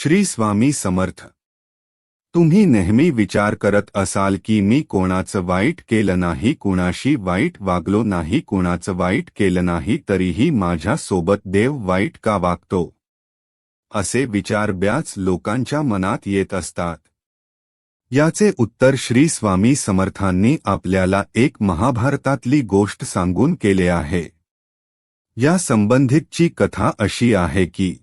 श्री स्वामी समर्थ. तुम्ही नेहमी विचार करत असाल की मी कोणाचं वाईट केलं नाही कुणाशी वाईट वागलो नाही कुणाचं वाईट केलं नाही तरीही माझ्या सोबत देव वाईट का वागतो? असे विचार ब्याच लोकांच्या मनात येत असतात. याचे उत्तर श्री स्वामी समर्थांनी आपल्याला एक महाभारतातली गोष्ट सांगून केले आहे. या संबंधितची कथा अशी आहे की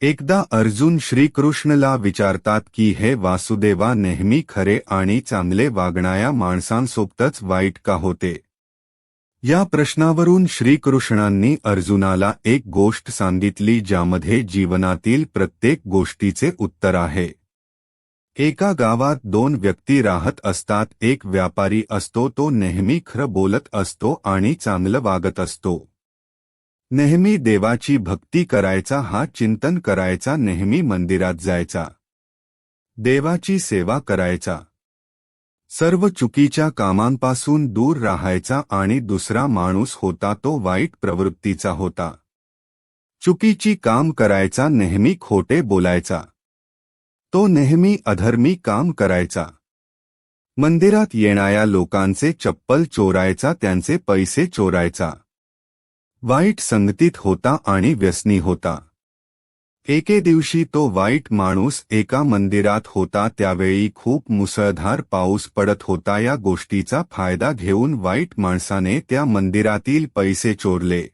एकदा अर्जुन श्रीकृष्णला विचारतात की हे वासुदेवा नेहमी खरे आणि चांगले वागणाऱ्या माणसांसोबतच वाईट का होते? या प्रश्नावरून श्रीकृष्णांनी अर्जुनाला एक गोष्ट सांगितली ज्यामध्ये जीवनातील प्रत्येक गोष्टीचे उत्तर आहे. एका गावात दोन व्यक्ती राहत असतात एक व्यापारी असतो तो नेहमी खरं बोलत असतो आणि चांगलं वागत असतो. नेहमी देवाची भक्ती करायचा हा चिंतन करायचा, नेहमी मंदिरात जायचा. देवाची सेवा करायचा. सर्व चुकीच्या कामांपासून दूर राहायचा आणि दुसरा माणूस होता तो वाईट प्रवृत्तीचा होता. चुकीची काम करायचा, नेहमी खोटे बोलायचा. तो नेहमी अधर्मी काम करायचा. मंदिरात येणाऱ्या लोकांचे चप्पल चोरायचा, त्यांचे पैसे चोरायचा. वाईट संगतीत होता आणि व्यसनी होता. एके दिवशी तो वाईट माणूस एका मंदिरात होता त्यावेळी खूप मुसळधार पाऊस पडत होता. या गोष्टीचा फायदा घेऊन वाईट माणसाने त्या मंदिरातील पैसे चोरले.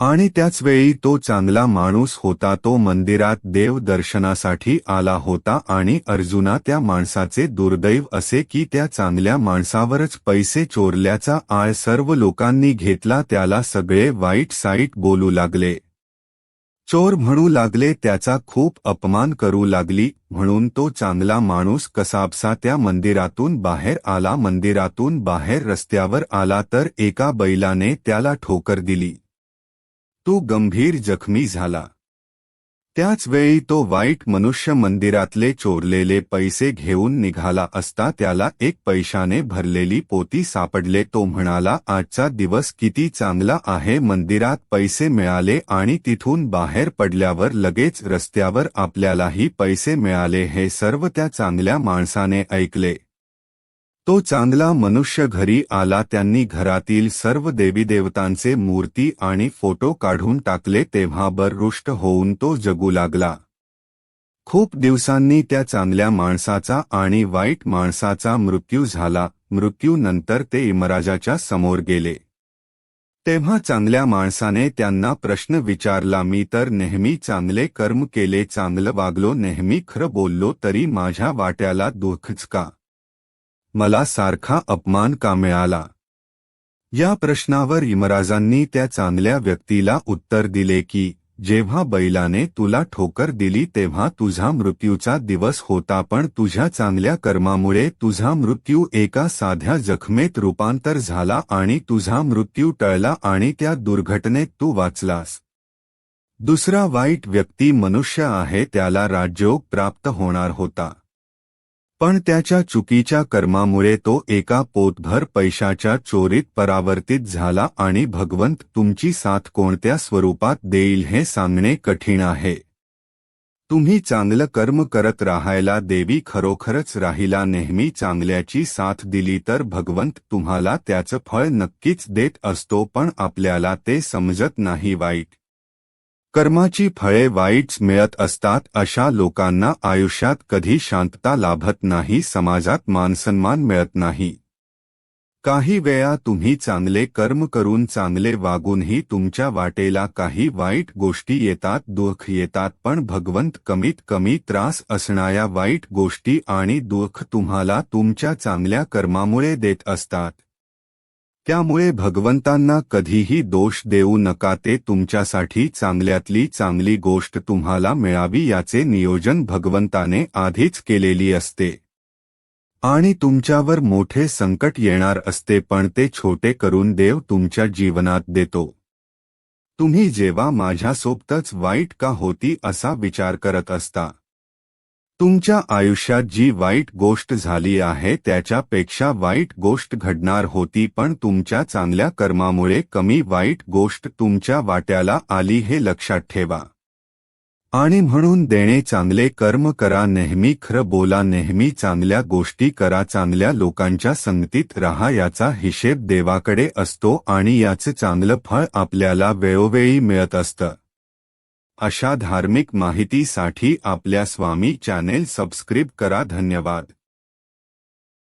आणि त्याचवेळी तो चांगला माणूस होता तो मंदिरात देव दर्शनासाठी आला होता आणि अर्जुना त्या माणसाचे दुर्दैव असे की त्या चांगल्या माणसावरच पैसे चोरल्याचा आळ सर्व लोकांनी घेतला त्याला सगळे वाईट साईट बोलू लागले. चोर म्हणू लागले त्याचा खूप अपमान करू लागली म्हणून तो चांगला माणूस कसाबसा त्या मंदिरातून बाहेर आला मंदिरातून बाहेर रस्त्यावर आला तर एका बैलाने त्याला ठोकर दिली. तो गंभीर जखमी झाला. त्याचवेळी तो वाईट मनुष्य मंदिरातले चोरलेले पैसे घेऊन निघाला असता त्याला एक पैशाने भरलेली पोती सापडले. तो म्हणाला आजचा दिवस किती चांगला आहे. मंदिरात पैसे मिळाले आणि तिथून बाहेर पडल्यावर लगेच रस्त्यावर आपल्यालाही पैसे मिळाले. हे सर्व त्या चांगल्या माणसाने ऐकले. तो चांगला मनुष्य घरी आला त्यांनी घरातील सर्व देवीदेवतांचे मूर्ती आणि फोटो काढून टाकले तेव्हा बररुष्ट होऊन तो जगू लागला. खूप दिवसांनी त्या चांगल्या माणसाचा आणि वाईट माणसाचा मृत्यू झाला. मृत्यूनंतर ते इमराजाच्या समोर गेले. तेव्हा चांगल्या माणसाने त्यांना प्रश्न विचारला मी तर नेहमी चांगले कर्म केले चांगलं वागलो नेहमी खरं बोललो तरी माझ्या वाट्याला दुःखच का? मला सारखा अपमान का मिळाला? या प्रश्नावर यमराजांनी त्या चांगल्या व्यक्तीला उत्तर दिले की जेव्हा बैलाने तुला ठोकर दिली तेव्हा तुझा मृत्यूचा दिवस होता पण तुझ्या चांगल्या कर्मामुळे तुझा मृत्यू एका साध्या जखमेत रूपांतर झाला आणि तुझा मृत्यू टळला आणि त्या दुर्घटनेत तू वाचलास. दुसरा वाईट व्यक्ती मनुष्य आहे त्याला राजयोग प्राप्त होणार होता. पण त्याच्या चुकीच्या कर्मामुळे तो एका पोतभर पैशाच्या चोरीत परावर्तित झाला आणि भगवंत तुमची साथ कोणत्या स्वरूपात देईल हे सांगणे कठीण आहे. तुम्ही चांगलं कर्म करत राहायला देवी खरोखरच राहिला नेहमी चांगल्याची साथ दिली तर भगवंत तुम्हाला त्याचं फळ नक्कीच देत असतो पण आपल्याला ते समजत नाही वाईट. कर्माची फळे वाईट्स मिळत असतात अशा लोकांना आयुष्यात कधी शांतता लाभत नाही समाजात मानसन्मान मिळत नाही. काही वेळा तुम्ही चांगले कर्म करून चांगले वागूनही तुमच्या वाटेला काही वाईट गोष्टी येतात दुःख येतात पण भगवंत कमीत कमी त्रास असणाऱ्या वाईट गोष्टी आणि दुःख तुम्हाला तुमच्या चांगल्या कर्मामुळे देत असतात. त्यामुळे भगवंतांना कधीही दोष देऊ नका ते तुमच्यासाठी चांगल्यातली चांगली गोष्ट तुम्हाला मिळावी याचे नियोजन भगवंताने आधीच केलेली असते. आणि तुमच्यावर मोठे संकट येणार असते पण ते छोटे करून देव तुमच्या जीवनात देतो. तुम्ही जेव्हा माझ्यासोबतच वाईट का होती असा विचार करत असता तुमच्या आयुष्यात जी वाईट गोष्ट झाली आहे त्याच्यापेक्षा वाईट गोष्ट घडणार होती पण तुमच्या चांगल्या कर्मामुळे कमी वाईट गोष्ट तुमच्या वाट्याला आली हे लक्षात ठेवा. आणि म्हणून देणे चांगले कर्म करा नेहमी खरं बोला नेहमी चांगल्या गोष्टी करा चांगल्या लोकांच्या संगतीत राहा याचा हिशेब देवाकडे असतो आणि याचं चांगलं फळ आपल्याला वेळोवेळी मिळत असतं. अशा धार्मिक माहितीसाठी आपल्या स्वामी चॅनेल सबस्क्रिब करा. धन्यवाद.